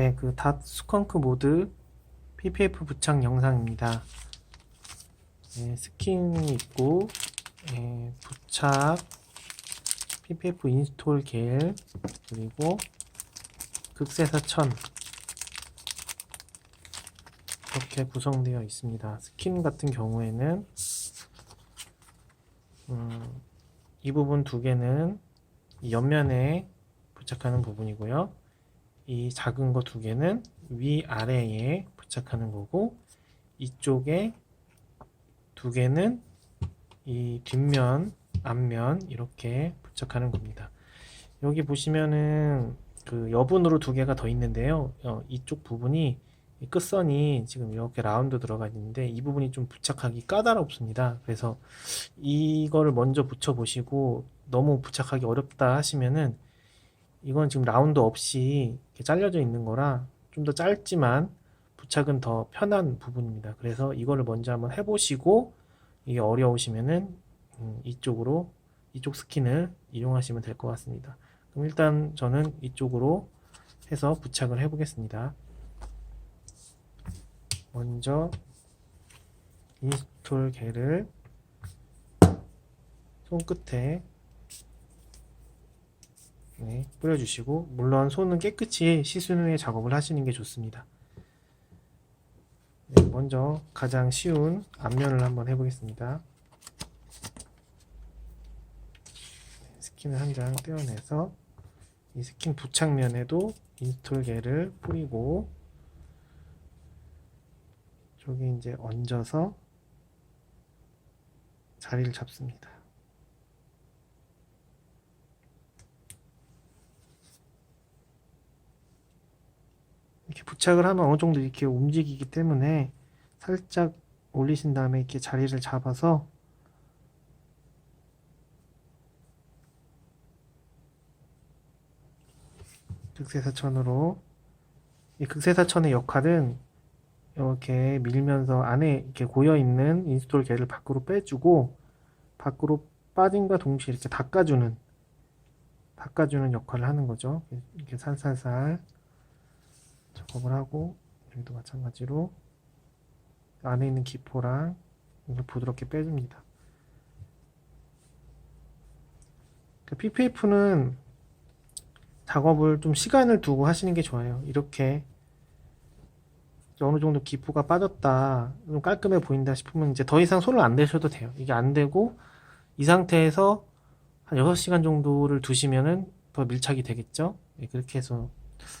네, 그 닷 스컹크 모드 PPF 부착 영상입니다. 네, 스킨이 있고 네, 부착 PPF 인스톨 겔 그리고 극세사 천 이렇게 구성되어 있습니다. 스킨 같은 경우에는 음, 이 부분 두 개는 이 옆면에 부착하는 부분이고요. 이 작은 거 두 개는 위 아래에 부착하는 거고 이쪽에 두 개는 이 뒷면 앞면 이렇게 부착하는 겁니다. 여기 보시면은 그 여분으로 두 개가 더 있는데요. 어, 이쪽 부분이 이 끝선이 지금 이렇게 라운드 들어가 있는데 이 부분이 좀 부착하기 까다롭습니다. 그래서 이거를 먼저 붙여 보시고 너무 부착하기 어렵다 하시면은 이건 지금 라운드 없이 이렇게 잘려져 있는 거라 좀 더 짧지만 부착은 더 편한 부분입니다. 그래서 이거를 먼저 한번 해보시고 이게 어려우시면은 음, 이쪽으로 이쪽 스킨을 이용하시면 될 것 같습니다. 그럼 일단 저는 이쪽으로 해서 부착을 해보겠습니다. 먼저 인스톨 겔을 손끝에 네, 뿌려주시고 물론 손은 깨끗이 씻은 후에 작업을 하시는 게 좋습니다. 네, 먼저 가장 쉬운 앞면을 한번 해보겠습니다. 네, 스킨을 한 장 떼어내서 이 스킨 부착면에도 인스톨 겔을 뿌리고 저기 이제 얹어서 자리를 잡습니다. 이렇게 부착을 하면 어느 정도 이렇게 움직이기 때문에 살짝 올리신 다음에 이렇게 자리를 잡아서 극세사천으로 이 극세사천의 역할은 이렇게 밀면서 안에 이렇게 고여 있는 인스톨 겔을 밖으로 빼주고 밖으로 빠짐과 동시에 이렇게 닦아주는 닦아주는 역할을 하는 거죠. 이렇게 살살살 작업을 하고 여기도 마찬가지로 안에 있는 기포랑 이걸 부드럽게 빼줍니다. PPF는 작업을 좀 시간을 두고 하시는 게 좋아요. 이렇게 어느 정도 기포가 빠졌다, 좀 깔끔해 보인다 싶으면 이제 더 이상 손을 안 대셔도 돼요. 이게 안 되고 이 상태에서 한 6시간 정도를 두시면은 더 밀착이 되겠죠? 예, 그렇게 해서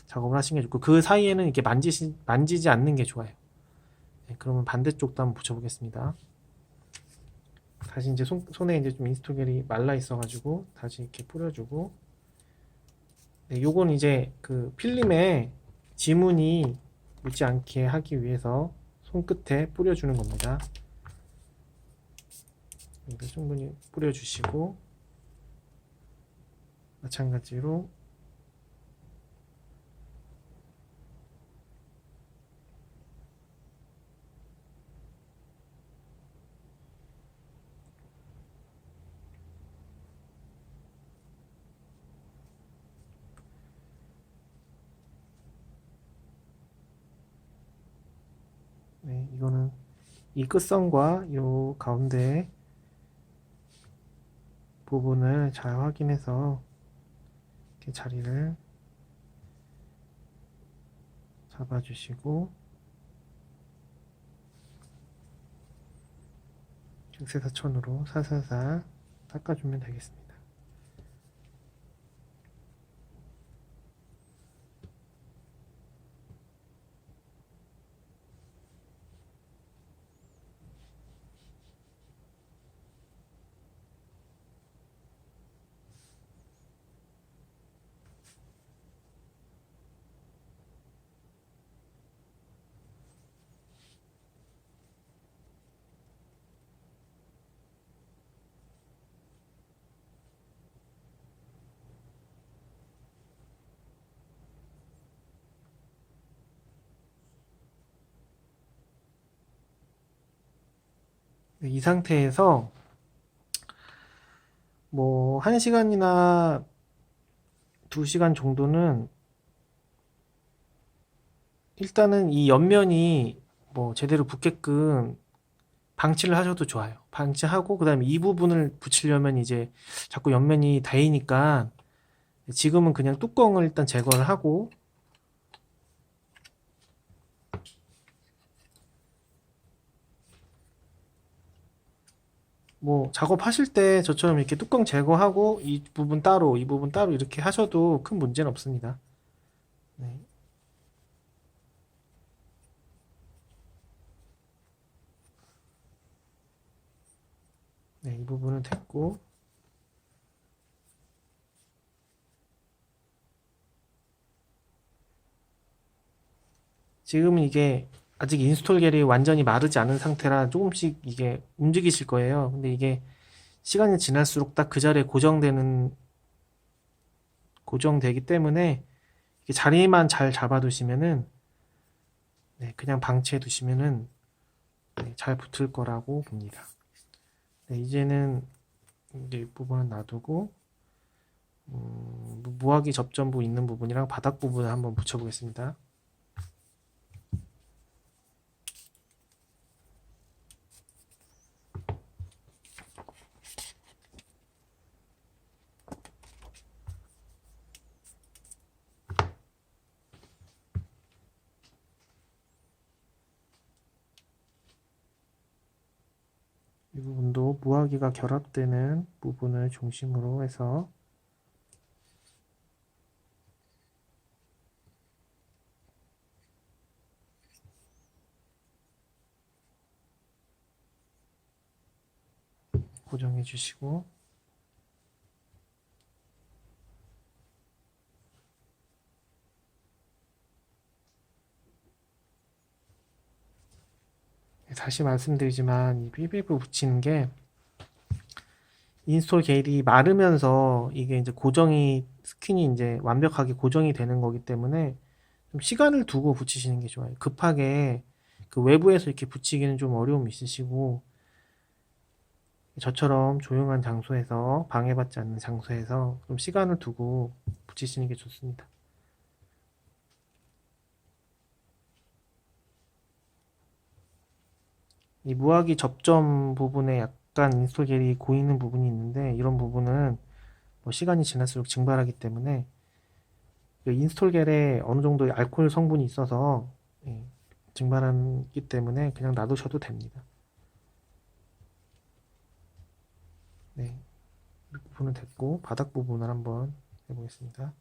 작업을 하시는 게 좋고 그 사이에는 이렇게 만지시, 만지지 않는 게 좋아요. 네, 그러면 반대쪽도 한번 붙여보겠습니다. 다시 이제 손, 손에 이제 좀 인스톨겔이 말라 있어가지고 다시 이렇게 뿌려주고 네, 요건 이제 그 필름에 지문이 묻지 않게 하기 위해서 손끝에 뿌려주는 겁니다. 충분히 뿌려주시고 마찬가지로 네, 이거는 이 끝선과 요 가운데 부분을 잘 확인해서 이렇게 자리를 잡아주시고 극세사천으로 살살살 닦아주면 되겠습니다. 이 상태에서 뭐 1시간이나 2시간 정도는 일단은 이 옆면이 뭐 제대로 붙게끔 방치를 하셔도 좋아요. 방치하고 그다음에 이 부분을 붙이려면 이제 자꾸 옆면이 닿으니까 지금은 그냥 뚜껑을 일단 제거를 하고 뭐 작업하실 때 저처럼 이렇게 뚜껑 제거하고 이 부분 따로 이 부분 따로 이렇게 하셔도 큰 문제는 없습니다. 네. 네, 이 부분은 됐고 지금은 이게 아직 인스톨 겔이 완전히 마르지 않은 상태라 조금씩 이게 움직이실 거예요. 근데 이게 시간이 지날수록 딱 그 자리에 고정되는 고정되기 때문에 자리만 잘 잡아두시면은 네, 그냥 방치해 두시면은 네, 잘 붙을 거라고 봅니다. 네, 이제는 이제 이 부분은 놔두고 음, 무화기 접점부 있는 부분이랑 바닥 부분을 한번 붙여보겠습니다. 이 무화기가 결합되는 부분을 중심으로 해서 고정해 주시고 다시 말씀드리지만 이 PPF 붙이는 게 인스톨 게일이 마르면서 이게 이제 고정이 스킨이 이제 완벽하게 고정이 되는 거기 때문에 좀 시간을 두고 붙이시는 게 좋아요. 급하게 그 외부에서 이렇게 붙이기는 좀 어려움이 있으시고 저처럼 조용한 장소에서 방해받지 않는 장소에서 좀 시간을 두고 붙이시는 게 좋습니다. 이 무화기 접점 부분에 약 간 인스톨 겔이 고이는 부분이 있는데 이런 부분은 뭐 시간이 지날수록 증발하기 때문에 그 인스톨 겔에 어느 정도 알코올 성분이 있어서 예, 증발하기 때문에 그냥 놔두셔도 됩니다. 네, 이 부분은 됐고 바닥 부분을 한번 해보겠습니다.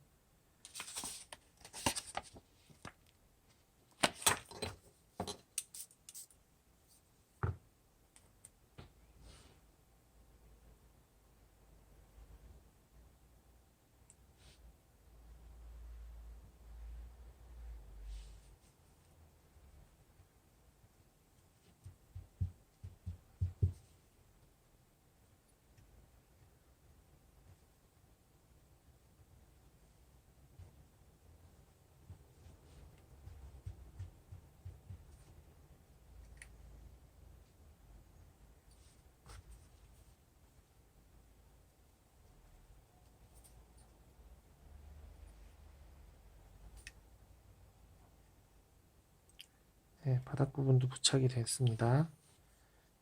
네, 바닥 부분도 부착이 됐습니다.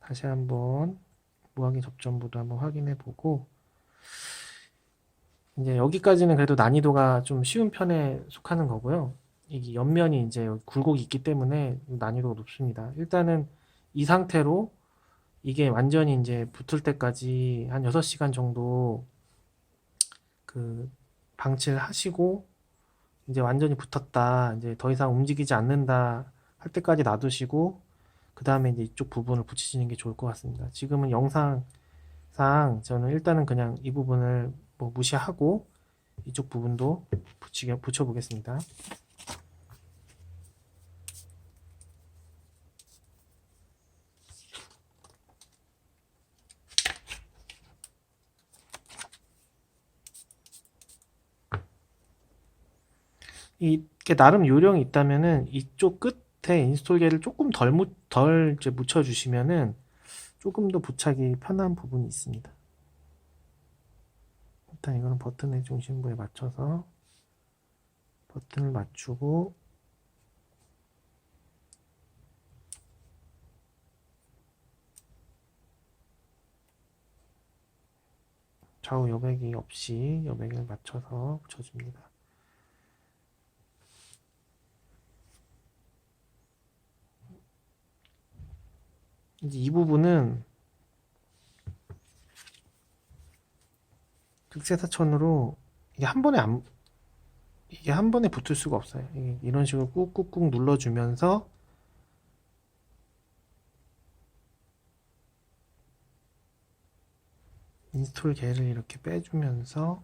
다시 한번 무항의 접점부도 한번 확인해 보고 이제 여기까지는 그래도 난이도가 좀 쉬운 편에 속하는 거고요. 이게 옆면이 이제 굴곡이 있기 때문에 난이도가 높습니다. 일단은 이 상태로 이게 완전히 이제 붙을 때까지 한 6시간 정도 그 방치를 하시고 이제 완전히 붙었다. 이제 더 이상 움직이지 않는다. 할 때까지 놔두시고 그 다음에 이제 이쪽 부분을 붙이시는 게 좋을 것 같습니다. 지금은 영상상 저는 일단은 그냥 이 부분을 뭐 무시하고 이쪽 부분도 붙이게 붙여 보겠습니다. 이게 나름 요령이 있다면은 이쪽 끝 밑에 인스톨계를 조금 덜, 묻, 덜 이제 묻혀주시면은 조금 더 부착이 편한 부분이 있습니다. 일단 이거는 버튼의 중심부에 맞춰서 버튼을 맞추고 좌우 여백이 없이 여백을 맞춰서 붙여줍니다. 이제 이 부분은 극세사천으로 이게 한 번에 안 이게 한 번에 붙을 수가 없어요. 이런 식으로 꾹꾹꾹 눌러주면서 인스톨 개를 이렇게 빼주면서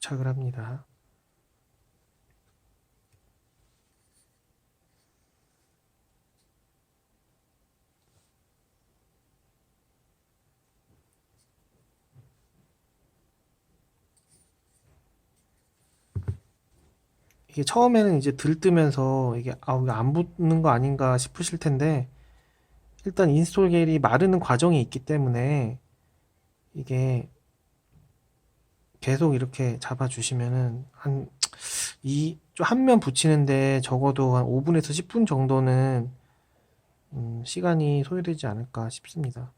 부착을 합니다. 이게 처음에는 이제 들뜨면서 이게 아, 안 붙는 거 아닌가 싶으실 텐데 일단 인스톨 겔이 마르는 과정이 있기 때문에 이게 계속 이렇게 잡아 주시면은 한이한면 붙이는데 적어도 한 5분에서 10분 정도는 음, 시간이 소요되지 않을까 싶습니다.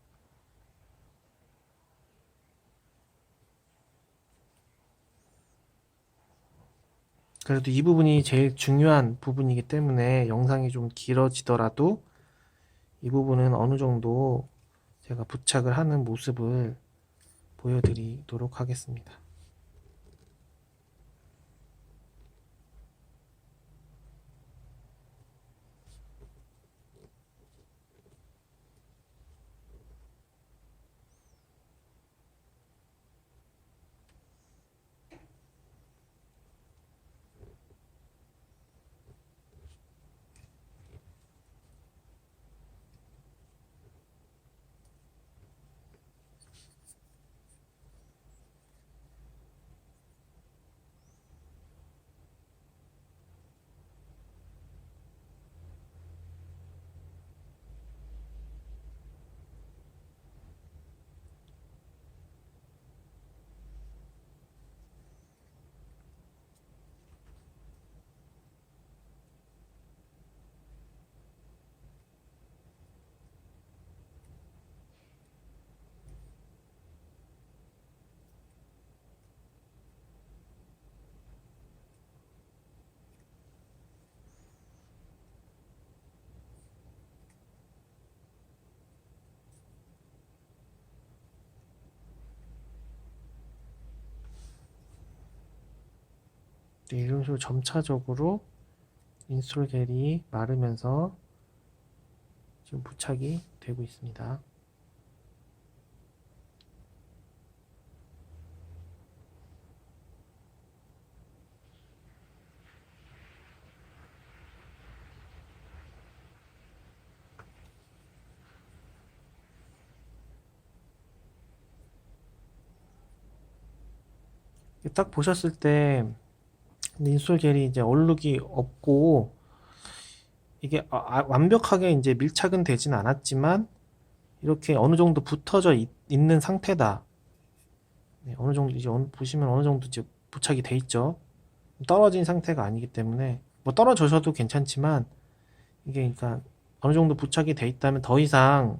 그래도 이 부분이 제일 중요한 부분이기 때문에 영상이 좀 길어지더라도 이 부분은 어느 정도 제가 부착을 하는 모습을 보여드리도록 하겠습니다. 이런 식으로 점차적으로 인스톨 겔이 마르면서 지금 부착이 되고 있습니다. 딱 보셨을 때 인솔 겔이 이제 얼룩이 없고 이게 아- 아- 완벽하게 이제 밀착은 되진 않았지만 이렇게 어느 정도 붙어져 있, 는 상태다. 네, 어느 정도 이제 어느- 보시면 어느 정도 이제 부착이 돼 있죠. 떨어진 상태가 아니기 때문에 뭐 떨어져셔도 괜찮지만 이게 그러니까 어느 정도 부착이 돼 있다면 더 이상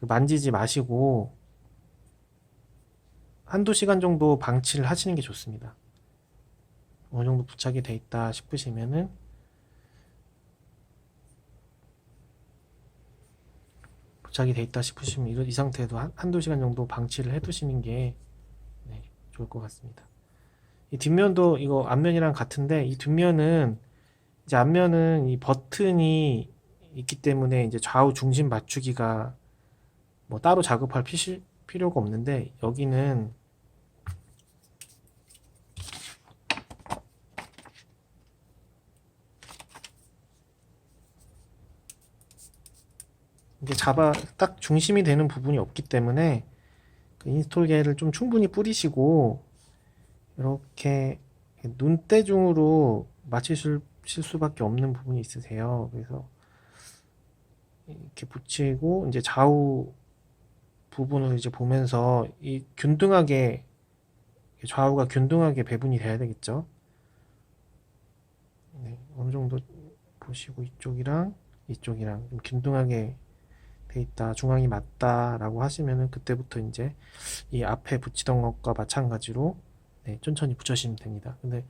그 만지지 마시고 한두 시간 정도 방치를 하시는 게 좋습니다. 어느 정도 부착이 돼 있다 싶으시면은 부착이 돼 있다 싶으시면 이, 이 상태에도 한, 한두 시간 정도 방치를 해 두시는 게 네, 좋을 것 같습니다. 이 뒷면도 이거 앞면이랑 같은데 이 뒷면은 이제 앞면은 이 버튼이 있기 때문에 이제 좌우 중심 맞추기가 뭐 따로 작업할 필요가 없는데 여기는 이게 잡아 딱 중심이 되는 부분이 없기 때문에 그 인스톨계를 좀 충분히 뿌리시고 이렇게 눈대중으로 맞추실 수밖에 없는 부분이 있으세요. 그래서 이렇게 붙이고 이제 좌우 부분을 이제 보면서 이 균등하게 좌우가 균등하게 배분이 돼야 되겠죠. 네, 어느 정도 보시고 이쪽이랑 이쪽이랑 좀 균등하게 돼 있다, 중앙이 맞다라고 하시면은 그때부터 이제 이 앞에 붙이던 것과 마찬가지로 네, 천천히 붙여주시면 됩니다. 근데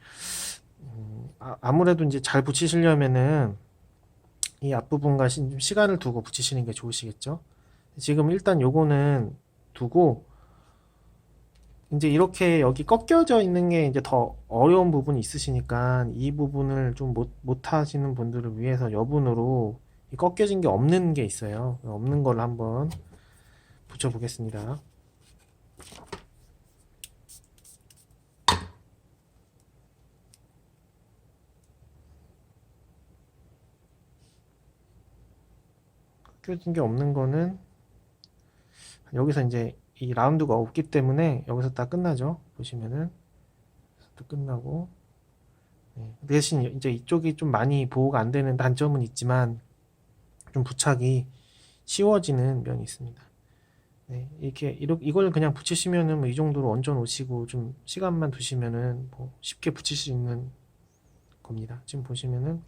음, 아, 아무래도 이제 잘 붙이시려면은 이 앞부분과 시, 좀 시간을 두고 붙이시는 게 좋으시겠죠? 지금 일단 요거는 두고 이제 이렇게 여기 꺾여져 있는 게 이제 더 어려운 부분이 있으시니까 이 부분을 좀 못, 못 하시는 분들을 위해서 여분으로 이 꺾여진 게 없는 게 있어요. 없는 걸 한번 붙여 보겠습니다. 꺾여진 게 없는 거는 여기서 이제 이 라운드가 없기 때문에 여기서 딱 끝나죠. 보시면은 또 끝나고 네. 대신 이제 이쪽이 좀 많이 보호가 안 되는 단점은 있지만 좀 부착이 쉬워지는 면이 있습니다. 네, 이렇게 이렇게 이걸 그냥 붙이시면은 뭐 이 정도로 얹어 놓으시고 좀 시간만 두시면은 뭐 쉽게 붙일 수 있는 겁니다. 지금 보시면은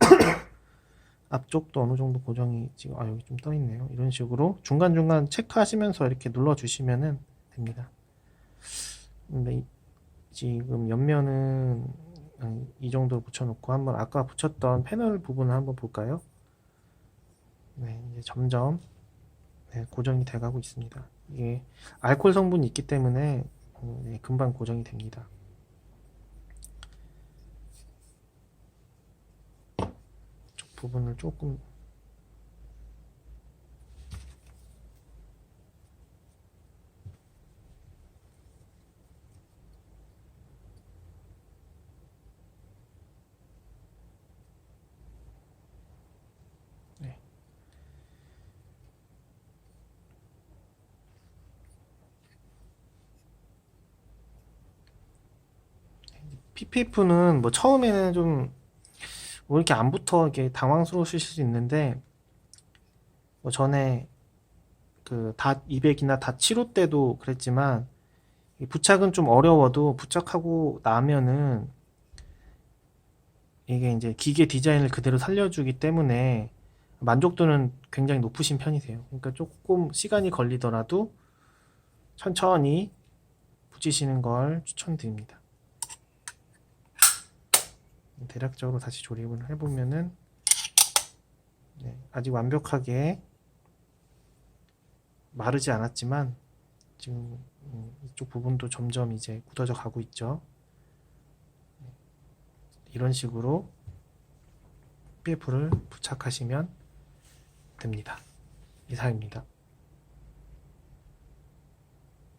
앞쪽도 어느 정도 고정이 지금 아 여기 좀 떠 있네요. 이런 식으로 중간 중간 체크하시면서 이렇게 눌러 주시면은 됩니다. 근데 이- 지금 옆면은 한 이 정도 붙여놓고 한번 아까 붙였던 패널 부분을 한번 볼까요? 네, 이제 점점 네, 고정이 돼가고 있습니다. 이게 알코올 성분이 있기 때문에 음, 네, 금방 고정이 됩니다. 쪽 부분을 조금 네. PPF는 뭐 처음에는 좀 뭐 이렇게 안 붙어 이렇게 당황스러우실 수 있는데 뭐 전에 그닷 200이나 닷 7호 때도 그랬지만 이 부착은 좀 어려워도 부착하고 나면은 이게 이제 기계 디자인을 그대로 살려주기 때문에 만족도는 굉장히 높으신 편이세요. 그러니까 조금 시간이 걸리더라도 천천히 붙이시는 걸 추천드립니다. 대략적으로 다시 조립을 해보면은 네, 아직 완벽하게 마르지 않았지만 지금 음, 이쪽 부분도 점점 이제 굳어져 가고 있죠. 네, 이런 식으로 PF를 부착하시면 됩니다. 이상입니다.